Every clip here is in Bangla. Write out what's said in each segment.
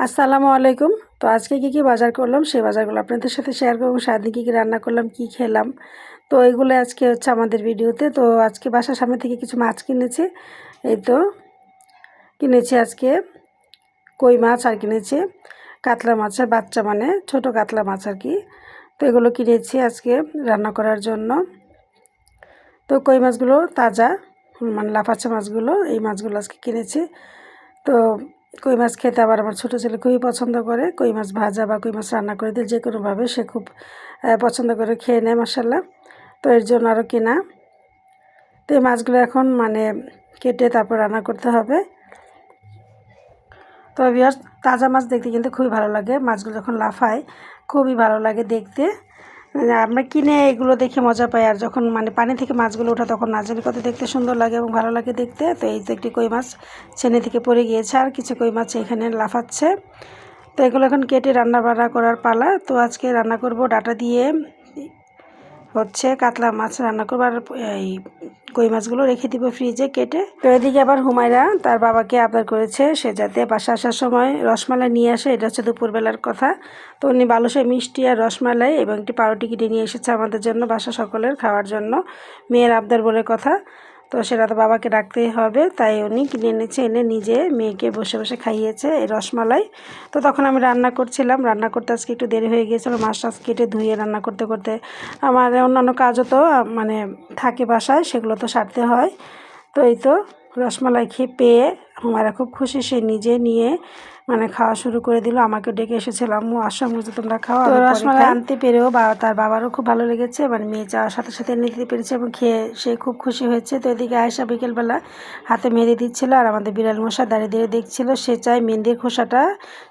আসসালামু আলাইকুম। তো আজকে কী কী বাজার করলাম সেই বাজারগুলো আপনাদের সাথে শেয়ার করব। সারাদিন কী কী রান্না করলাম, কী খেলাম। তো এগুলো আজকে হচ্ছে আমাদের ভিডিওতে। তো আজকে বাসার সামনে থেকে কিছু মাছ কিনেছি। এই তো কিনেছি আজকে কই মাছ আর কিনেছি। কাতলা মাছের বাচ্চা মানে ছোট কাতলা মাছ আর কি। তো এগুলো কিনেছি আজকে রান্না করার জন্য। তো কই মাছগুলো? তাজা মানে লাফাচ্ছে মাছগুলো। এই মাছগুলো আজকে কিনেছি। তো কই মাছ খেতে আবার আমার ছোটো ছেলে খুবই পছন্দ করে। কই মাছ ভাজা বা কই মাছ রান্না করে দিয়ে যে কোনোভাবে সে খুব পছন্দ করে খেয়ে নেয় মাসাল্লাহ তো এর জন্য আরও কেনা। তো এই মাছগুলো এখন মানে কেটে তারপর রান্না করতে হবে। তো তাজা মাছ দেখতে কিন্তু খুবই ভালো লাগে। মাছগুলো যখন লাফায়, খুবই ভালো লাগে দেখতে। আমরা কিনে এগুলো দেখে মজা পাই, আর যখন মানে পানি থেকে মাছগুলো ওঠা তখন না জানি কত দেখতে সুন্দর লাগে এবং ভালো লাগে দেখতে। তো এই তো একটি কই মাছ ছেনে থেকে পড়ে গিয়েছে, আর কিছু কই মাছ এখানে লাফাচ্ছে। তো এগুলো এখন কেটে রান্না বান্না করার পালা। তো আজকে রান্না করব ডাটা দিয়ে, হচ্ছে কাতলা মাছ রান্না করব, আর এই কই মাছগুলো রেখে দিব ফ্রিজে কেটে। তো এদিকে আবার হুমায়রা তার বাবাকে আবদার করেছে, সে যাতে বাসা আসার সময় রসমালাই নিয়ে আসে, এটা হচ্ছে দুপুরবেলার কথা। তো উনি বালুসে মিষ্টি আর রসমালাই এবং একটি পাউরুটি কিনে নিয়ে এসেছে আমাদের জন্য, বাসা সকলের খাওয়ার জন্য। মেয়ের আবদার বলে কথা। তো সেটা তো বাবাকে ডাকতেই হবে, তাই উনি কিনে এনেছে, এনে নিজে মেয়েকে বসে বসে খাইয়েছে এই রসমালাই। তো তখন আমি রান্না করছিলাম, রান্না করতে আজকে একটু দেরি হয়ে গিয়েছিল, মাছ টাছ কেটে ধুয়ে রান্না করতে করতে। আমার অন্যান্য কাজও তো মানে থাকে বাসায়, সেগুলো তো সারতে হয়। তো এই তো রসমালাই খেয়ে পেয়ে, আমার খুব খুশি, সে নিজে নিয়ে মানে খাওয়া শুরু করে দিল আমাকে ডেকে এসেছিলাম আম্মু আসাম বুঝতে তোমরা খাওয়া রসমালাই আনতে পেরেও বা তার বাবারও খুব ভালো লেগেছে মানে মেয়ে যাওয়ার সাথে সাথে এনে দিতে পেরেছে এবং খেয়ে সে খুব খুশি হয়েছে। তো এদিকে আয়সা বিকেলবেলা হাতে মেহেদি দিচ্ছিল আর আমাদের বিড়াল মশা দাঁড়িয়ে দাঁড়িয়ে দেখছিল সে চায় মেহেন্দির খোসাটা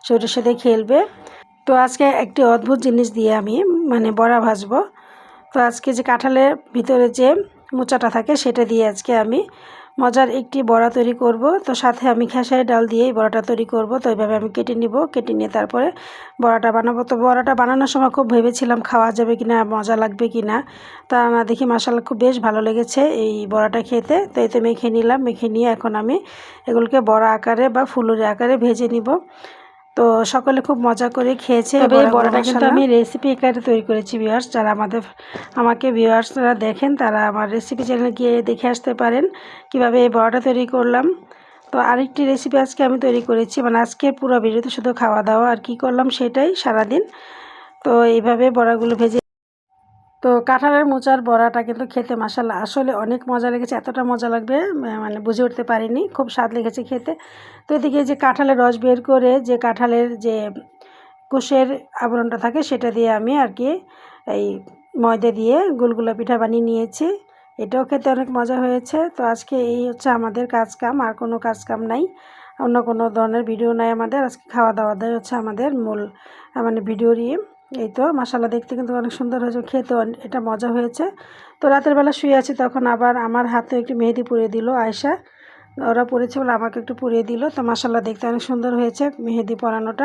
সে ওটার সাথে খেলবে। তো আজকে একটি অদ্ভুত জিনিস দিয়ে আমি মানে বড়া ভাজবো। তো আজকে যে কাঁঠালের ভিতরে যে মোচাটা থাকে সেটা দিয়ে আজকে আমি মজার একটি বড়া তৈরি করব। তো সাথে আমি খেসারি ডাল দিয়েই বড়াটা তৈরি করব। তো এইভাবে আমি কেটে নিব, কেটে নিয়ে তারপরে বড়াটা বানাবো। তো বড়াটা বানানোর সময় খুব ভেবেছিলাম খাওয়া যাবে কি না মজা লাগবে কি না তা না, দেখি মশালা খুব বেশ ভালো লেগেছে এই বড়াটা খেতে। তো এতে মেখে নিলাম, মেখে নিয়ে এখন আমি এগুলোকে বড়া আকারে বা ফুলুরি আকারে ভেজে নিব। তো সকলে খুব মজা করে খেয়েছে তবে এই বড়াটা কিন্তু আমি রেসিপি একারে তৈরি করেছি ভিউয়ার্স যারা আমাদের আমাকে ভিউয়ার্সরা দেখেন তারা আমার রেসিপি চ্যানেলে গিয়ে দেখে আসতে পারেন কীভাবে এই বড়াটা তৈরি করলাম। তো আরেকটি রেসিপি আজকে আমি তৈরি করেছি মানে আজকে পুরো ভিডিওতে শুধু খাওয়া দাওয়া আর কি করলাম সেটাই সারাদিন। তো এইভাবে বড়াগুলো ভেজে তো কাঁঠালের মোচার বড়াটা কিন্তু খেতে মাসাল্লাহ আসলে অনেক মজা লেগেছে, এতটা মজা লাগবে মানে বুঝে উঠতে পারিনি, খুব স্বাদ লেগেছে খেতে। তো এদিকে যে কাঁঠালের রস বের করে যে কাঁঠালের যে কুশের আবরণটা থাকে সেটা দিয়ে আমি আর কি এই ময়দা দিয়ে গুলগুলা পিঠা বানিয়ে নিয়েছি। এটাও খেতে অনেক মজা হয়েছে। তো আজকে এই হচ্ছে আমাদের কাজ কাম, আর কোনো কাজ কাম নাই, অন্য কোনো ধরনের ভিডিও নাই আমাদের। আজকে খাওয়া দাওয়া দেয় হচ্ছে আমাদের মূল মানে ভিডিওরই। এই তো মশালা দেখতে কিন্তু অনেক সুন্দর হয়েছে খেতে এটা মজা হয়েছে। তো রাতের বেলা শুয়ে আছি, তখন আবার আমার হাতে একটু মেহেদি পরিয়ে দিল আয়সা ওরা পরেছে বলে আমাকে একটু পরিয়ে দিল। তো মশালা দেখতে অনেক সুন্দর হয়েছে মেহেদি পরানোটা।